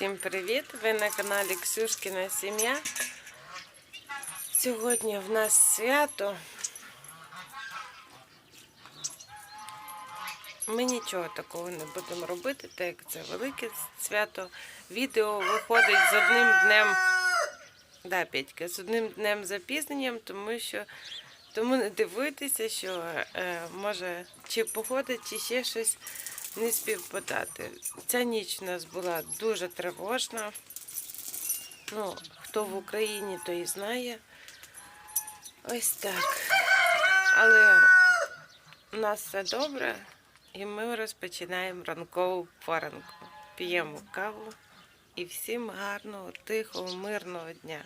Всім привіт! Ви на каналі Ксюшкіна Сім'я. Сьогодні в нас свято. Ми нічого такого не будемо робити, так як це велике свято. Відео виходить з одним днем. Да, Петька, з одним днем запізненням, тому що тому не дивуйтеся, що е, може чи погода, чи ще щось не співпадати. Ця ніч у нас була дуже тривожна. Ну, хто в Україні, той і знає. Ось так. Але у нас все добре, і ми розпочинаємо ранкову поранку. П'ємо каву і всім гарного, тихого, мирного дня.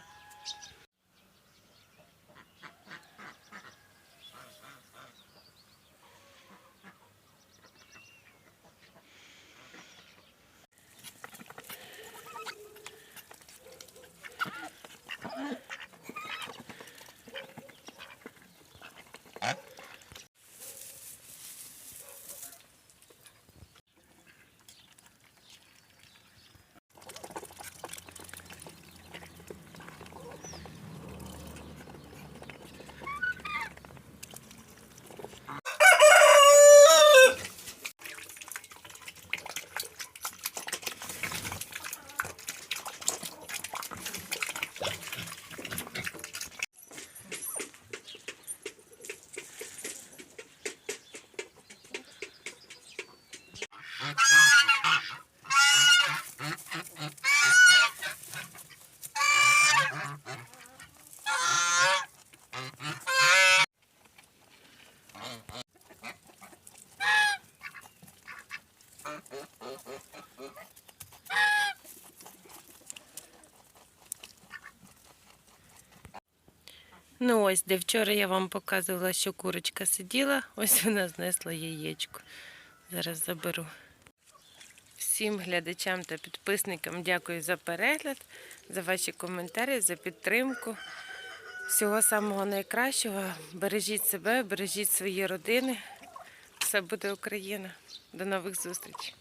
Ну ось, де вчора я вам показувала, що курочка сиділа, ось вона знесла яєчко. Зараз заберу. Всім глядачам та підписникам дякую за перегляд, за ваші коментарі, за підтримку. Всього самого найкращого. Бережіть себе, бережіть свої родини. Все буде Україна. До нових зустрічей.